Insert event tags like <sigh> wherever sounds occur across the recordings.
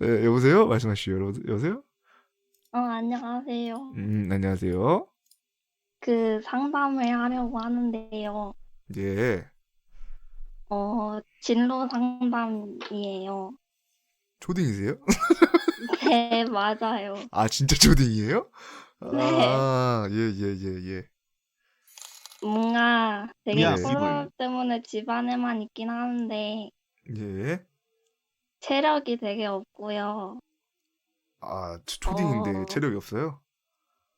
네, 여보세요? 말씀하시죠. 여보- 여보세요? 어, 안녕하세요. 음, 안녕하세요. 그 상담을 하려고 하는데요. 예. 어, 진로 상담이에요. 초딩이세요? <laughs> 네, 맞아요. 아, 진짜 초딩이에요? 네. 아, 예, 예, 예, 예. 뭔가 되게 야, 코로나. 때문에 집 안에만 있긴 하는데 예. 체력이 되게 없고요. 아, 초- 초딩인데 어. 체력이 없어요?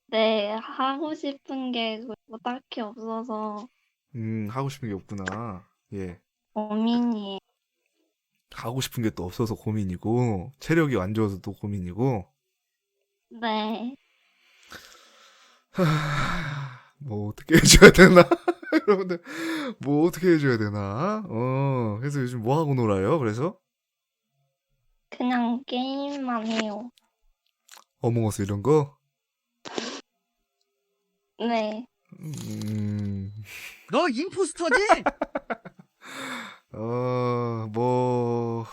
네, 하고 싶은 게뭐 딱히 없어서 음, 하고 싶은 게 없구나. 예. 고민이에요. 하고 싶은 게 또 없어서 고민이고, 체력이 안 좋아서 또 고민이고, 네. 하, 뭐 어떻게 해줘야 되나? <laughs> 여러분들, 뭐 어떻게 해줘야 되나? 어, 그래서 요즘 뭐 하고 놀아요? 그래서? 그냥 게임만 해요. 어몽어스 이런 거? 네. 음, 너 임포스터지? <laughs> 어, 뭐,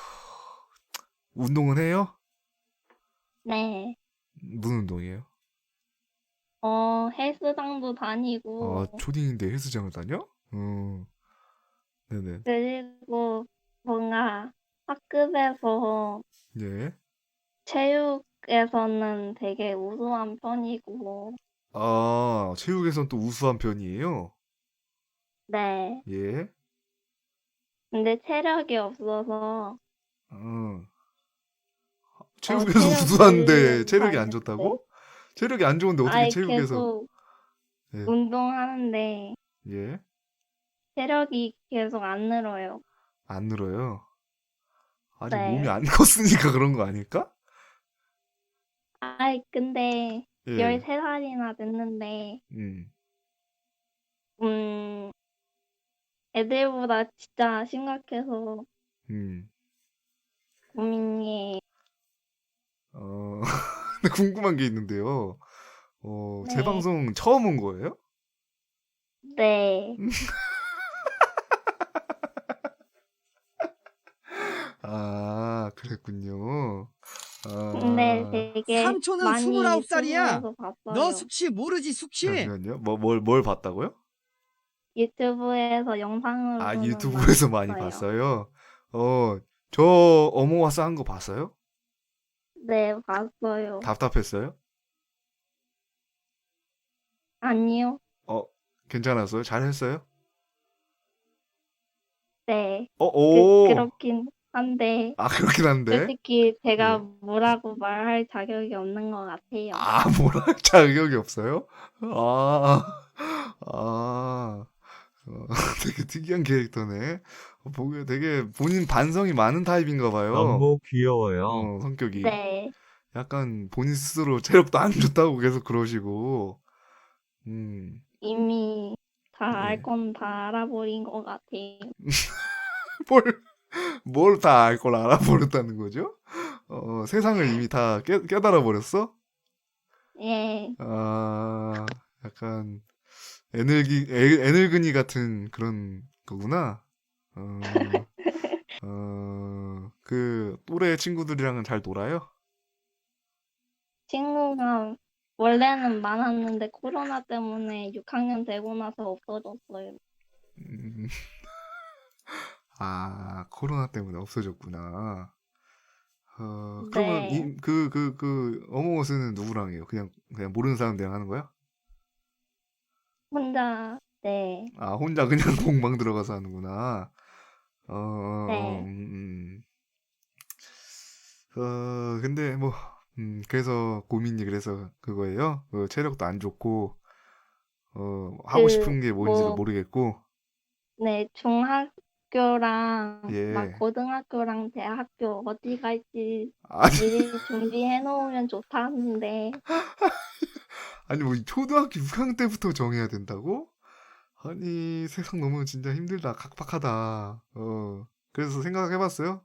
운동은 해요? 네. 무슨 운동이에요? 어, 헬스장도 다니고 아, 초딩인데 헬스장을 다녀? 음, 네네. 그리고 뭔가 학급에서 예. 체육에서는 되게 우수한 편이고, 아, 체육에선 또 우수한 편이에요? 네. 예. 근데 체력이 없어서, 어. 체육에서 체력을 우수한데 체력이 안 많이 좋다고? 체력이 안 좋은데 어떻게 아이 체육에서 계속 예. 운동하는데 예? 체력이 계속 안 늘어요. 안 늘어요? 아직 네. 몸이 안 <laughs> 컸으니까 그런 거 아닐까? 아이, 근데 예. 13살이나 됐는데, 음. 음, 애들보다 진짜 심각해서 음. 고민이에요. 어. <laughs> 근데 궁금한 게 있는데요. 어, 제 네. 방송 처음 온 거예요? 네. <laughs> 아, 그랬군요. 아. 근데 되게 삼촌은 많이 29 살이야. 유튜브에서 봤어요. 너 숙취 모르지 숙취? 잠시만요. 뭐, 뭘, 뭘 봤다고요? 유튜브에서 영상으로 아, 유튜브에서 많이 봤어요. 어, 저 어몽어스 한거 봤어요? 네, 봤어요. 답답했어요? 아니요. 어, 괜찮았어요? 잘했어요? 네. 어, 그, 오. 그렇긴 한데 아, 그렇긴 한데. 솔직히 제가 네. 뭐라고 말할 자격이 없는 것 같아요. 아, 뭐라 할 자격이 없어요? 아, 아, 어, <laughs> 되게 특이한 캐릭터네. 어, 보기에 되게 본인 반성이 많은 타입인가 봐요. 너무 귀여워요. 어, 성격이. 네. 약간 본인 스스로 체력도 안 좋다고 계속 그러시고. 음, 이미 다 네. 알 건 다 알아버린 것 같아요. <laughs> 뭘, 뭘 다 알 걸 알아버렸다는 거죠? 어, 세상을 이미 다 깨, 깨달아 버렸어? 예. 아, 약간 에너기 에, 에너그니 같은 그런 거구나. 어, <laughs> 어, 그 또래 친구들이랑은 잘 놀아요? 친구가 원래는 많았는데 코로나 때문에 6학년 되고 나서 없어졌어요. 음, 아, 코로나 때문에 없어졌구나. 어, 그러면 네. 이, 그, 그, 그, 어몽어스는 누구랑 해요? 그냥, 그냥 모르는 사람들이랑 하는 거야? 혼자, 네. 아, 혼자 그냥 <laughs> 공방 들어가서 하는구나. 어, 어, 네. 어, 음, 음. 어, 근데 뭐, 음, 그래서 고민이 그래서 그거예요? 어, 체력도 안 좋고, 어, 하고 그, 싶은 게 뭔지도 뭐, 모르겠고, 네, 중학 교랑 예. 막 고등학교랑 대학교 어디 갈지 아니, 미리 <laughs> 준비해 놓으면 좋다는데 <laughs> 아니 뭐 초등학교 6학년 때부터 정해야 된다고? 아니, 세상 너무 진짜 힘들다, 각박하다. 어, 그래서 생각해봤어요?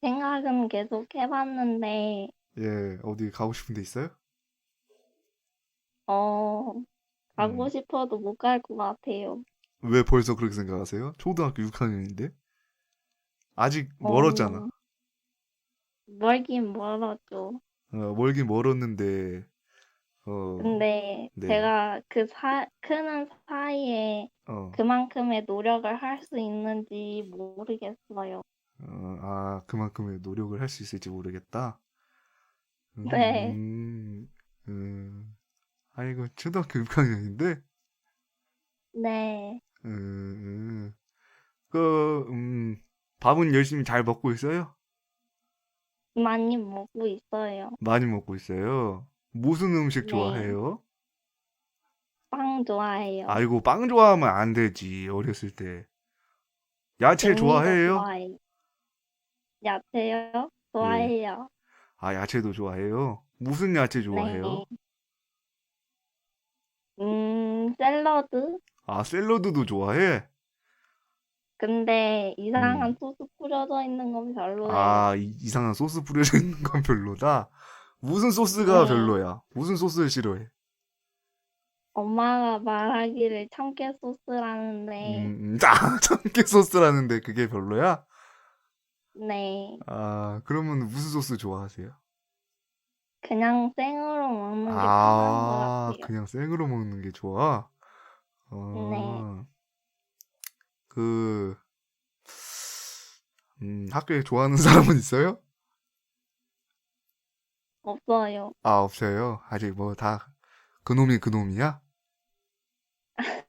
생각은 계속 해봤는데 예, 어디 가고 싶은 데 있어요? 어 가고 음. 싶어도 못 갈 것 같아요. 왜 벌써 그렇게 생각하세요? 초등학교 6학년인데? 아직 어, 멀었잖아. 멀긴 멀었죠. 어, 멀긴 멀었는데, 어, 근데 네. 제가 그 사, 크는 사이에 어, 그만큼의 노력을 할 수 있는지 모르겠어요. 어, 아, 그만큼의 노력을 할 수 있을지 모르겠다. 네. 음, 음, 아이고, 초등학교 6학년인데, 네, 음, 음. 그, 음, 밥은 열심히 잘 먹고 있어요? 많이 먹고 있어요. 많이 먹고 있어요. 무슨 음식 네. 좋아해요? 빵 좋아해요. 아이고, 빵 좋아하면 안 되지, 어렸을 때. 야채 좋아해요? 좋아해요. 야채요? 좋아해요. 아, 야채도 좋아해요? 무슨 야채 네. 좋아해요? 음, 샐러드? 아, 샐러드도 좋아해? 근데 이상한 음. 소스 뿌려져 있는 건 별로예요. 아, 이, 이상한 소스 뿌려져 있는 건 <laughs> 별로다? 무슨 소스가 네. 별로야? 무슨 소스를 싫어해? 엄마가 말하기를 참깨 소스라는데, 음, 음, 아, <laughs> 참깨 소스라는데 그게 별로야? 네, 아, 그러면 무슨 소스 좋아하세요? 그냥 생으로 먹는 게 편한 것 아, 같아요. 그냥 생으로 먹는 게 좋아? 어, 네. 그, 음, 학교에 좋아하는 <laughs> 사람은 있어요? 없어요. 아, 없어요. 아직 뭐 다, 그놈이 그놈이야?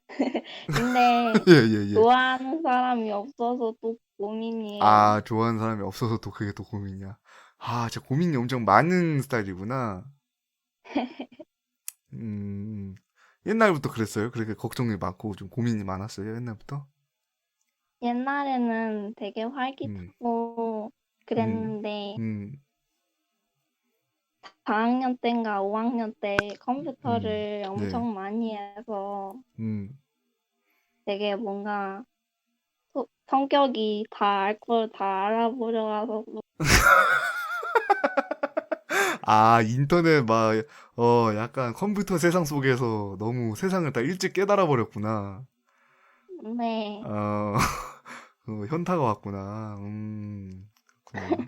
<laughs> 근데 <laughs> 예, 예, 예. 좋아하는 사람이 없어서 또 고민이에요. 아, 좋아하는 사람이 없어서 또 그게 또 고민이야. 아, 진짜 고민이 엄청 많은 스타일이구나. 음, 옛날부터 그랬어요? 그렇게 걱정이 많고 좀 고민이 많았어요, 옛날부터? 옛날에는 되게 음, 활기차고 그랬는데 음, 4학년 때인가 5학년 때 컴퓨터를 네. 엄청 많이 해서 음. 되게 뭔가 소- 성격이 다 알 걸 다 알아보려고 <laughs> 아, 인터넷 막, 어, 약간 컴퓨터 세상 속에서 너무 세상을 다 일찍 깨달아 버렸구나. 네. 어, <laughs> 어, 현타가 왔구나. 음, 그렇구나.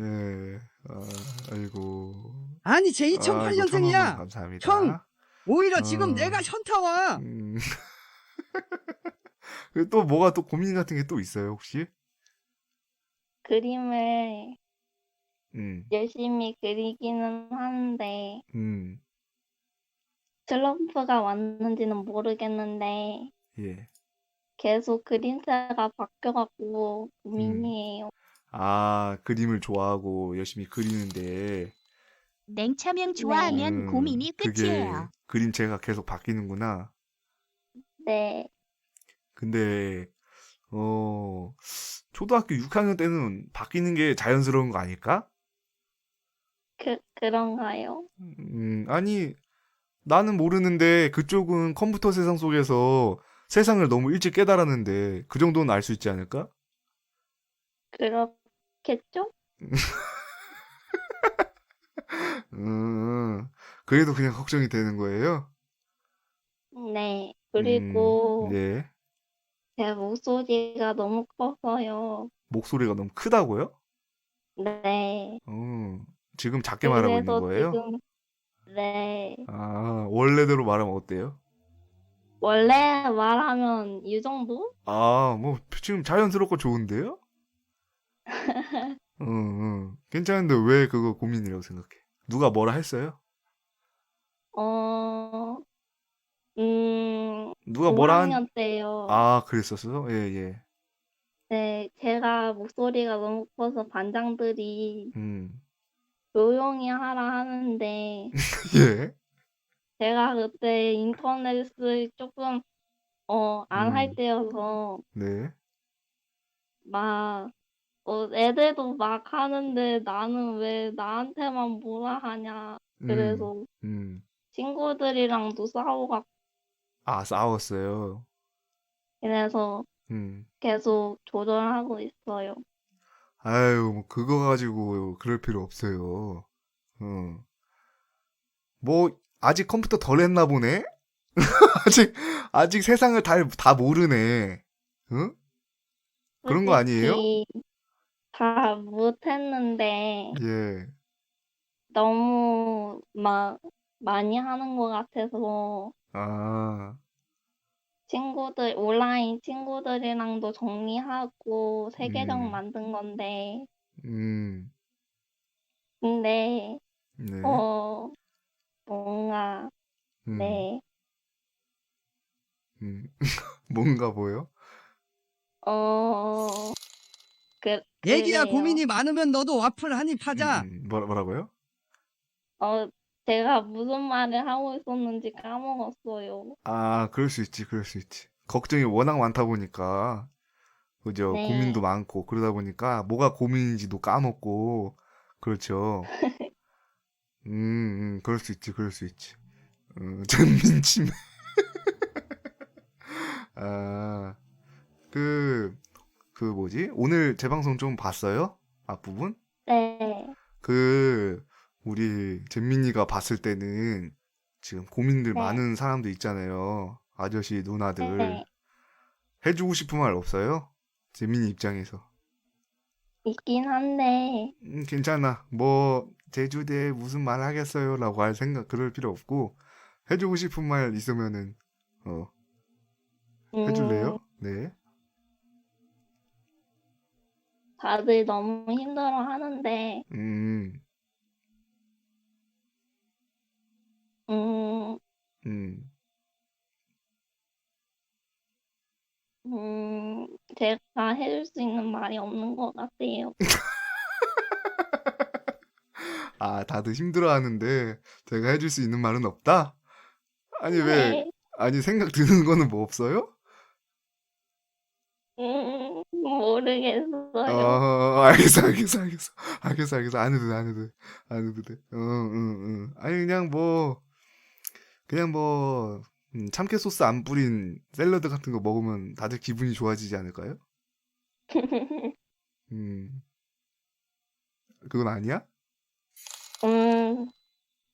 예, 아, 아이고. 아니 제 아이고, 청혼금 2008년생이야. 감사합니다. 형! 오히려 지금 어. 내가 현타 와. 음. 그리고 <laughs> 또 뭐가 또 고민 같은 게 또 있어요, 혹시? 그림을 음, 열심히 그리기는 하는데 음, 슬럼프가 왔는지는 모르겠는데 예. 계속 그림체가 바뀌어갖고 음. 고민이에요. 아, 그림을 좋아하고 열심히 그리는데, 냉차명 좋아하면 음, 고민이 그게 끝이에요. 그림체가 계속 바뀌는구나. 네. 근데, 어, 초등학교 6학년 때는 바뀌는 게 자연스러운 거 아닐까? 그, 그런가요? 음, 아니, 나는 모르는데 그쪽은 컴퓨터 세상 속에서 세상을 너무 일찍 깨달았는데 그 정도는 알 수 있지 않을까? 그렇겠죠? <laughs> 음, 그래도 그냥 걱정이 되는 거예요? 네. 그리고 음, 네. 제 목소리가 너무 커서요. 목소리가 너무 크다고요? 네. 어, 지금 작게 말하고 있는 그래서 거예요? 지금 네. 아, 원래대로 말하면 어때요? 원래 말하면 이 정도? 아, 뭐, 지금 자연스럽고 좋은데요? 응, <laughs> 응. 괜찮은데 왜 그거 고민이라고 생각해? 누가 뭐라 했어요? 어, 음, 누가 뭐라 한, 5학년 때요. 아, 그랬었어? 예, 예. 네, 제가 목소리가 너무 커서 반장들이 음, 조용히 하라 하는데, <laughs> 예. 제가 그때 인터넷을 조금, 어, 안 할 음. 때여서, 네. 막, 어, 애들도 막 하는데 나는 왜 나한테만 뭐라 하냐. 음, 그래서 음. 친구들이랑도 싸우고, 아, 싸웠어요. 그래서 음. 계속 조절하고 있어요. 아유, 뭐, 그거 가지고 그럴 필요 없어요. 어. 뭐, 아직 컴퓨터 덜 했나 보네? <laughs> 아직, 아직 세상을 다, 다 모르네. 응? 그런 거 아니에요? 솔직히 다 못했는데 예. 너무 막 많이 하는 것 같아서 아, 친구들, 온라인 친구들이랑도 정리하고 새 계정 음. 만든 건데, 음, 근데, 네. 어, 뭔가, 음, 네, 음. <laughs> 뭔가 뭐요? 어, 그, 그래요. 고민이 많으면 너도 와플 한 입 하자. 음, 뭐라, 뭐라고요? 어, 제가 무슨 말을 하고 있었는지 까먹었어요. 아, 그럴 수 있지, 그럴 수 있지. 걱정이 워낙 많다 보니까, 그죠? 네. 고민도 많고, 그러다 보니까, 뭐가 고민인지도 까먹고, 그렇죠. <laughs> 음, 음, 그럴 수 있지, 그럴 수 있지. 어, <laughs> 전민치매. 아, 그, 그 뭐지? 오늘 재방송 좀 봤어요? 앞부분? 네, 그, 우리 잼민이가 봤을 때는 지금 고민들 네. 많은 사람도 있잖아요. 아저씨, 누나들. 네, 해주고 싶은 말 없어요? 재민이 입장에서. 있긴 한데, 음, 괜찮아. 뭐, 제주대에 무슨 말 하겠어요? 라고 할 생각, 그럴 필요 없고, 해주고 싶은 말 있으면은, 어, 음, 해줄래요? 네. 다들 너무 힘들어 하는데, 음, 음, 음. 음, 제가 해줄 수 있는 말이 없는 것 같아요. <laughs> 아, 다들 힘들어 하는데, 제가 해줄 수 있는 말은 없다? 아니, 왜, 네, 아니, 생각 드는 거는 뭐 없어요? 음, 모르겠어요. 어, 알겠어, 알겠어, 알겠어. 알겠어, 알겠어. 안 해도 돼, 안 해도 돼. 안 해도 돼. 응, 응, 응. 아니, 그냥 뭐, 그냥 뭐, 음, 참깨 소스 안 뿌린 샐러드 같은 거 먹으면 다들 기분이 좋아지지 않을까요? <laughs> 음. 그건 아니야? 음,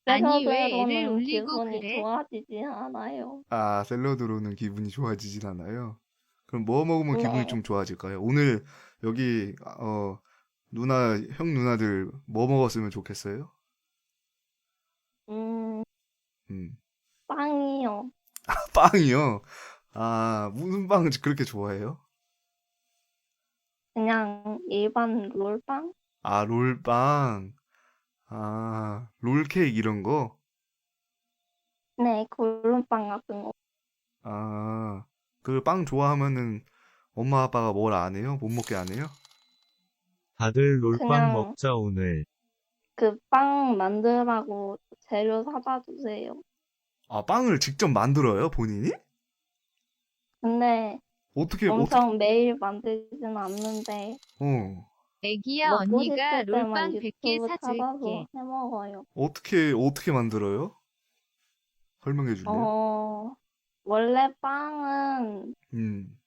아니, 왜 애를 샐러드로는 울리고 기분이 그래? 좋아지지 않아요. 아, 샐러드로는 기분이 좋아지진 않아요. 그럼 뭐 먹으면 기분이 네. 좀 좋아질까요? 오늘 여기, 어, 누나, 형 누나들 뭐 먹었으면 좋겠어요? 음, 음. 빵이요. 빵이요? 아, 무슨 빵을 그렇게 좋아해요? 그냥 일반 롤빵? 아, 롤빵. 아, 롤케이크 이런 거? 네, 구름빵 같은 거. 아, 그 빵 좋아하면은 엄마 아빠가 뭘 안 해요? 못 먹게 안 해요? 다들 롤빵 그냥- 먹자 오늘. 그 빵 만들라고 재료 사다 주세요. 아, 빵을 직접 만들어요, 본인이? 근데 어떻게, 어떻게, 엄청 매일 만들진 않는데 어, 애기야 먹고 언니가 싶을 때만 롤빵 100개 유튜브 찾아서 사줄게. 해 먹어요. 어떻게, 어떻게 만들어요? 설명해 줄래요? 어, 원래 빵은 음,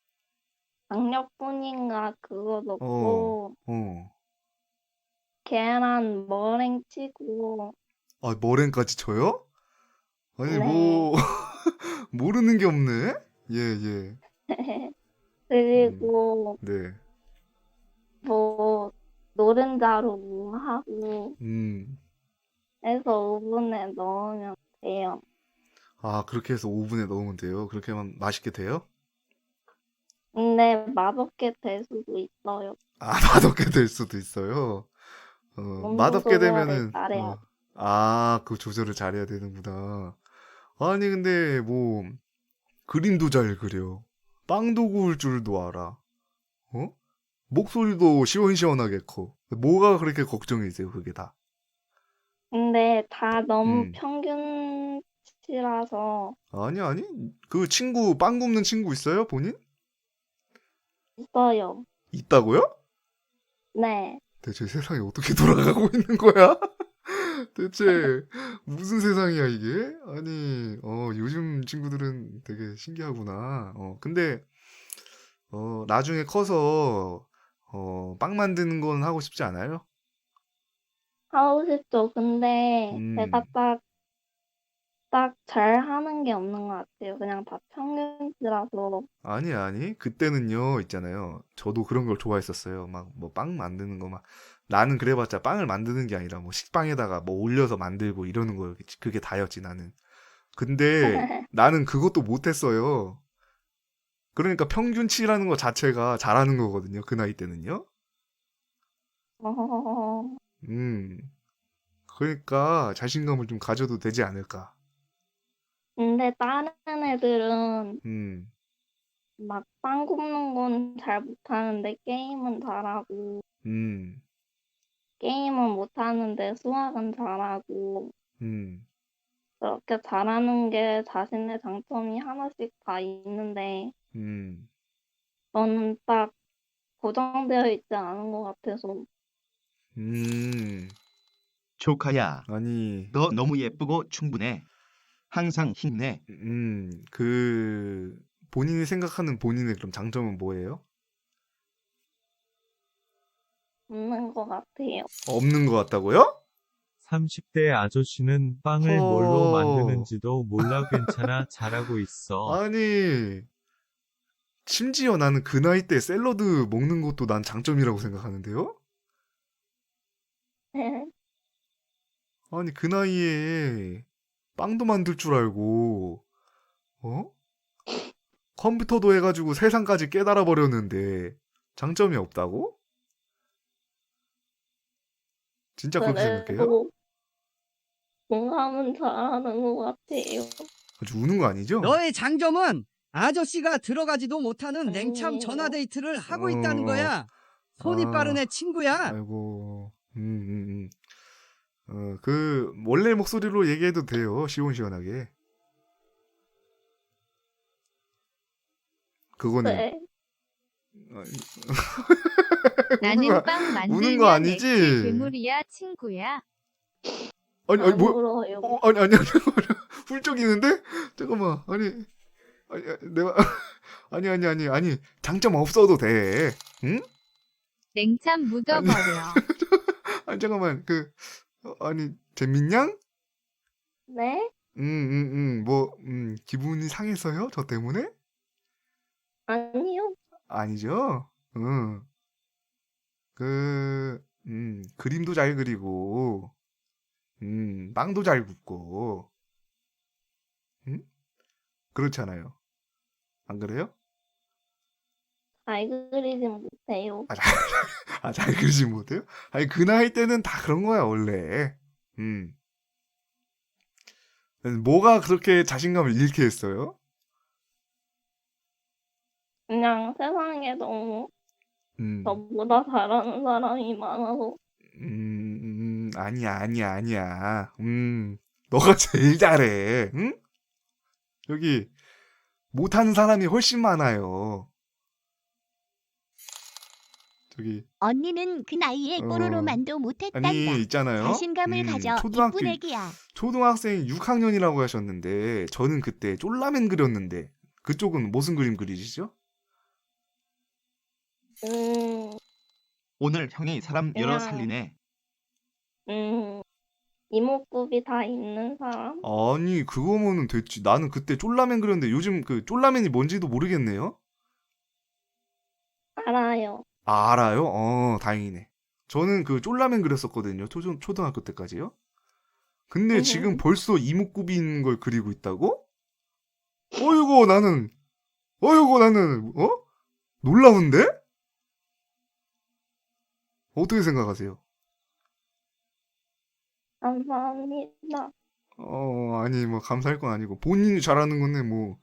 강력분인가 그거 넣고 어. 계란 머랭 치고 아, 머랭까지 쳐요? 아니, 네. 뭐, <laughs> 모르는 게 없네? 예, 예. <laughs> 그리고 네. 뭐 노른자로 뭐 하고 음. 해서 오븐에 넣으면 돼요. 아, 그렇게 해서 오븐에 넣으면 돼요? 그렇게 하면 맛있게 돼요? 근데 맛없게 될 수도 있어요. 아, <laughs> 맛없게 될 수도 있어요. 어, 온도 맛없게 조절을 되면은, 잘해야 어, 아, 그 조절을 잘해야 되는구나. 아니, 근데 뭐, 그림도 잘 그려. 빵도 구울 줄도 알아. 어? 목소리도 시원시원하게 커. 뭐가 그렇게 걱정이세요, 그게 다? 근데 다 너무 음. 평균치라서 아니, 아니. 그 친구, 빵 굽는 친구 있어요, 본인? 있어요. 있다고요? 네. 대체 세상이 어떻게 돌아가고 있는 거야? 대체 무슨 세상이야 이게? 아니, 어, 요즘 친구들은 되게 신기하구나. 어, 근데 어, 나중에 커서 어, 빵 만드는 건 하고 싶지 않아요? 하고 싶죠. 근데 음. 제가 딱, 딱 잘하는 게 없는 것 같아요. 그냥 다 평균치라서. 아니, 아니. 그때는요, 있잖아요. 저도 그런 걸 좋아했었어요. 막, 뭐, 빵 만드는 거 막. 나는 그래봤자 빵을 만드는 게 아니라, 뭐, 식빵에다가 뭐 올려서 만들고 이러는 거, 그게 다였지, 나는. 근데, <laughs> 나는 그것도 못했어요. 그러니까 평균치라는 것 자체가 잘하는 거거든요. 그 나이 때는요. 어, 음. 그러니까 자신감을 좀 가져도 되지 않을까. 근데 다른 애들은 음. 막 빵 굽는 건 잘 못하는데 게임은 잘하고, 음. 게임은 못하는데 수학은 잘하고, 음. 그렇게 잘하는 게 자신의 장점이 하나씩 다 있는데, 음. 저는 딱 고정되어 있지 않은 것 같아서, 음. 조카야, 아니, 너 너무 예쁘고 충분해. 항상 힘내. 음, 그, 본인이 생각하는 본인의 그럼 장점은 뭐예요? 없는 것 같아요. 없는 것 같다고요? 30대 아저씨는 빵을 허. 뭘로 만드는지도 몰라 괜찮아 잘하고 있어. 아니, 심지어 나는 그 나이 때 샐러드 먹는 것도 난 장점이라고 생각하는데요? 아니, 그 나이에 빵도 만들 줄 알고, 어? 컴퓨터도 해가지고 세상까지 깨달아 버렸는데, 장점이 없다고? 진짜 그렇게 생각해요? 그래도 공감은 잘하는 것 같아요. 아주 우는 거 아니죠? 너의 장점은 아저씨가 들어가지도 못하는 냉참. 전화 데이트를 하고 어. 있다는 거야. 손이 아. 빠른 애 친구야. 아이고, 음, 음, 음. 어, 그, 원래 목소리로 얘기해도 돼요. 시원시원하게. 그거는, 네. <laughs> 나는 거- 빵 우는 만들면 거 아니지? 괴물이야 친구야. 아니, 아니, 안 뭐, 울어요. 어, 아니, 아니, 아니, 훌쩍이는데? 잠깐만, 아니, 아니, 내가, 아니, 아니, 아니, 아니, 장점 없어도 돼. 응? 냉참 묻어버려. 아니, 잠깐만, 그, 어, 아니, 재민양? 네? 음, 음, 음, 뭐, 음, 기분이 상했어요? 저 때문에? 아니요. 아니죠? 응. 그, 음, 그림도 잘 그리고, 음, 빵도 잘 굽고, 음? 그렇잖아요. 안 그래요? 잘 그리진 못해요. <laughs> 아, 잘 그리지 못해요? 아니, 그 나이 때는 다 그런 거야, 원래. 음. 뭐가 그렇게 자신감을 잃게 했어요? 그냥 세상에 너무 음. 저보다 잘하는 사람이 많아서 음, 음, 아니야, 아니야, 아니야. 음, 너가 제일 잘해. 응? 여기, 못하는 사람이 훨씬 많아요. 저기, 언니는 그 나이에 어. 뽀로로만도 못했단다. 아니, 있잖아요. 자신감을 음, 가져 초등학교, 이쁜 애기야. 초등학생 6학년이라고 하셨는데, 저는 그때 쫄라맨 그렸는데, 그쪽은 무슨 그림 그리시죠? 음, 오늘 형이 사람 열어 그냥- 살리네. 음, 이목구비 다 있는 사람? 아니, 그거면은 됐지. 나는 그때 쫄라맨 그렸는데, 요즘 그 쫄라맨이 뭔지도 모르겠네요? 알아요. 아, 알아요? 어, 다행이네. 저는 그 쫄라맨 그렸었거든요. 초등, 초등학교 때까지요. 근데 음. 지금 벌써 이목구비인 걸 그리고 있다고? 어이구, 나는, 어이구, 나는, 어? 놀라운데? 어떻게 생각하세요? 감사합니다. 어, 아니, 뭐, 감사할 건 아니고, 본인이 잘하는 건데, 뭐,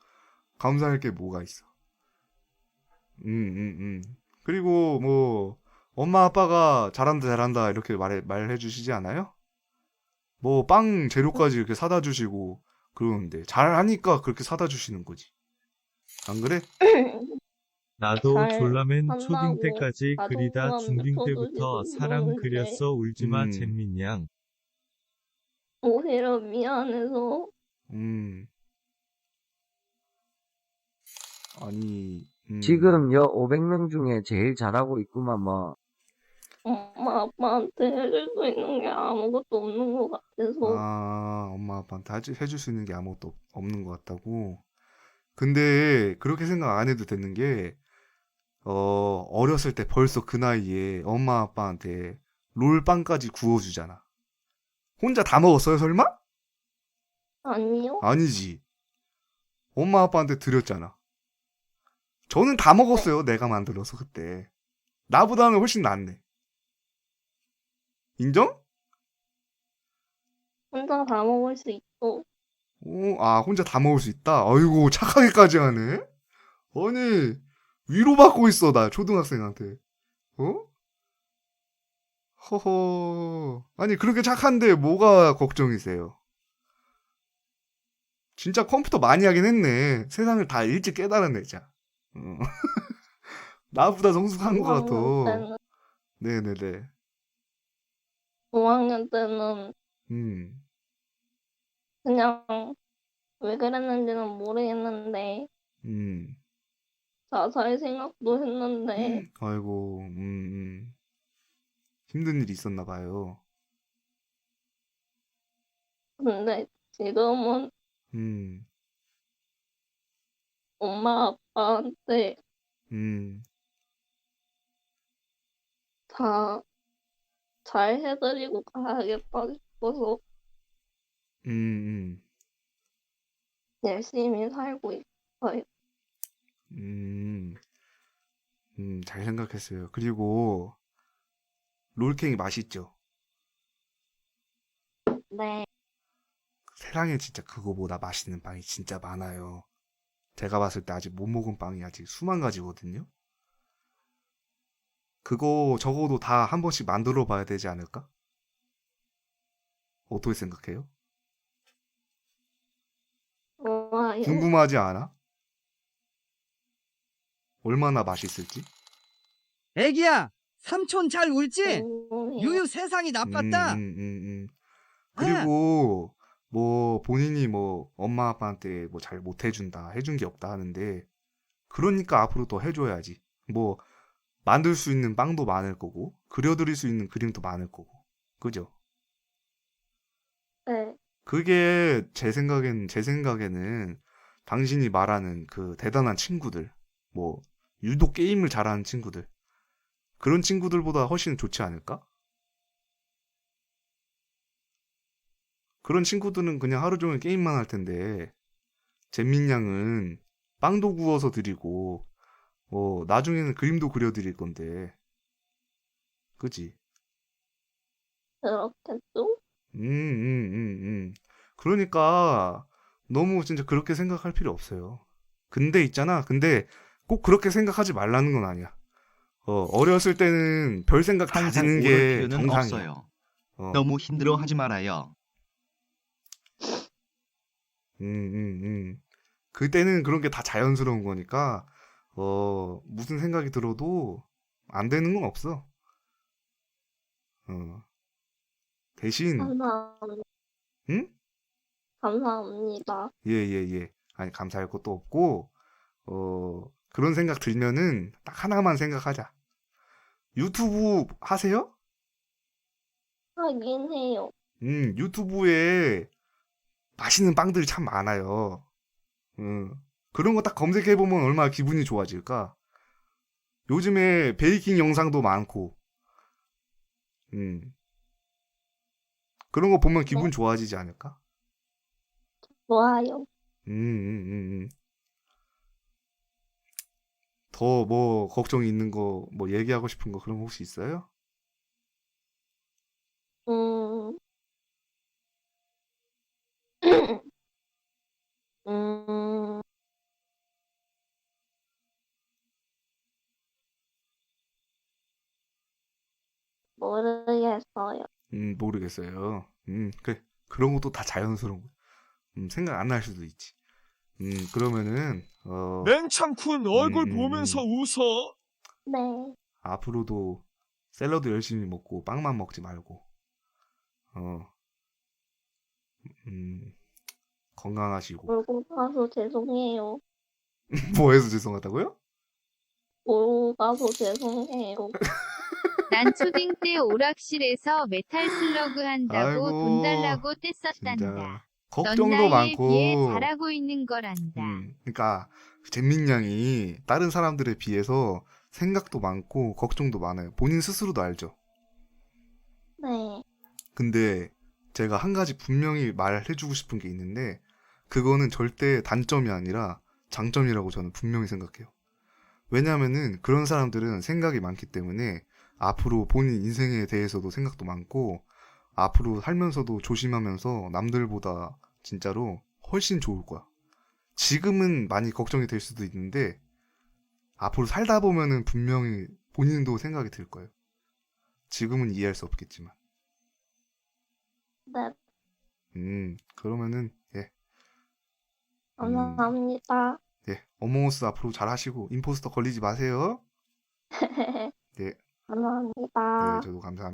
감사할 게 뭐가 있어. 음, 음, 음. 그리고, 뭐, 엄마, 아빠가 잘한다, 잘한다, 이렇게 말해, 말해 주시지 않아요? 뭐, 빵 재료까지 이렇게 사다 주시고, 그러는데, 잘하니까 그렇게 사다 주시는 거지. 안 그래? <laughs> 나도 잘 졸라맨 초딩 때까지 그리다 중딩 때부터 사람 그러는데. 그렸어 울지마 음. 잼민양. 오히려 미안해서 음. 아니, 음. 지금 여 500명 중에 제일 잘하고 있구만 뭐. 엄마 아빠한테 해줄 수 있는 게 아무것도 없는 것 같아서 아, 엄마 아빠한테 해줄 수 있는 게 아무것도 없- 없는 것 같다고. 근데 그렇게 생각 안 해도 되는 게, 어, 어렸을 때 벌써 그 나이에 엄마 아빠한테 롤빵까지 구워주잖아. 혼자 다 먹었어요, 설마? 아니요. 아니지. 엄마 아빠한테 드렸잖아. 저는 다 먹었어요, 내가 만들어서 그때. 나보다는 훨씬 낫네. 인정? 혼자 다 먹을 수 있어. 오, 아, 혼자 다 먹을 수 있다? 아이고, 착하게까지 하네? 아니, 위로받고 있어, 나, 초등학생한테. 어? 허허. 아니, 그렇게 착한데 뭐가 걱정이세요? 진짜 컴퓨터 많이 하긴 했네. 세상을 다 일찍 깨달은 애자. 어. <laughs> 나보다 성숙한 것 같아. 5학년 때는 네네네. 5학년 때는 음, 그냥 왜 그랬는지는 모르겠는데 음. 자살 생각도 했는데 아이고, 음, 음. 힘든 일이 있었나 봐요. 근데 지금은 음, 엄마 아빠한테 음, 다 잘 해드리고 가야겠다 싶어서 음, 음, 열심히 살고 있어요. 음, 음, 잘 생각했어요. 그리고, 롤케이크 맛있죠? 네, 세상에 진짜 그거보다 맛있는 빵이 진짜 많아요. 제가 봤을 때 아직 못 먹은 빵이 아직 수만 가지거든요? 그거 적어도 다 한 번씩 만들어 봐야 되지 않을까? 어떻게 생각해요? 좋아요. 궁금하지 않아? 얼마나 맛있을지? 애기야, 삼촌 잘 울지? 궁금해요. 유유 세상이 나빴다. 음, 음, 음, 음. 그리고 뭐 본인이 뭐 엄마 아빠한테 뭐 잘 못 해준다 해준 게 없다 하는데 그러니까 앞으로 더 해줘야지 뭐 만들 수 있는 빵도 많을 거고 그려드릴 수 있는 그림도 많을 거고 그죠? 네, 그게 제 생각엔 제 생각에는 당신이 말하는 그 대단한 친구들 뭐 유독 게임을 잘하는 친구들 그런 친구들보다 훨씬 좋지 않을까? 그런 친구들은 그냥 하루 종일 게임만 할 텐데 잼민 양은 빵도 구워서 드리고 뭐 나중에는 그림도 그려드릴 건데 그지? 그렇겠죠? 음, 음, 음, 음. 그러니까 너무 진짜 그렇게 생각할 필요 없어요. 근데 있잖아. 근데 꼭 그렇게 생각하지 말라는 건 아니야. 어, 어렸을 때는 별 생각 다 드는 게. 없어요. 어, 너무 힘들어하지 말아요. 음, 음, 음. 그때는 그런 게 다 자연스러운 거니까, 어, 무슨 생각이 들어도 안 되는 건 없어. 어. 대신, 감사합니다. 응? 감사합니다. 예, 예, 예. 아니, 감사할 것도 없고, 어, 그런 생각 들면은 딱 하나만 생각하자. 유튜브 하세요? 하긴 해요. 음, 유튜브에 맛있는 빵들이 참 많아요. 음, 그런 거 딱 검색해보면 얼마나 기분이 좋아질까? 요즘에 베이킹 영상도 많고, 음, 그런 거 보면 기분 좋아지지 않을까? 좋아요. 음, 음, 음, 음. 더 뭐 걱정이 있는 거, 뭐 얘기하고 싶은 거 그런 거 혹시 있어요? 음, 음, <clears throat> 모르겠어요. 음, 모르겠어요. 음, 그래. 그런 것도 다 자연스러운 거. 음, 생각 안 날 수도 있지. 음, 그러면은, 어, 냉창쿤 얼굴 음, 음, 보면서 음. 웃어. 네, 앞으로도 샐러드 열심히 먹고 빵만 먹지 말고, 어, 음, 건강하시고. 울고 가서 죄송해요. <laughs> 뭐 해서 죄송하다고요? 울고 가서 죄송해요. <laughs> 난 초딩 때 오락실에서 메탈 슬러그 한다고 아이고, 돈 달라고 진짜 뗐었단다. 넌 걱정도 많고 잘하고 있는 거란다. 음, 그러니까 잼민 양이 다른 사람들에 비해서 생각도 많고 걱정도 많아요. 본인 스스로도 알죠. 네. 근데 제가 한 가지 분명히 말해주고 싶은 게 있는데 그거는 절대 단점이 아니라 장점이라고 저는 분명히 생각해요. 왜냐면은 그런 사람들은 생각이 많기 때문에 앞으로 본인 인생에 대해서도 생각도 많고 앞으로 살면서도 조심하면서 남들보다 진짜로 훨씬 좋을 거야. 지금은 많이 걱정이 될 수도 있는데 앞으로 살다 보면은 분명히 본인도 생각이 들 거예요. 지금은 이해할 수 없겠지만. 네. 음, 그러면은, 예, 감사합니다. 예, 어몽어스 앞으로 잘 하시고, 임포스터 걸리지 마세요. <laughs> 감사합니다. 네, 저도 감사합니다.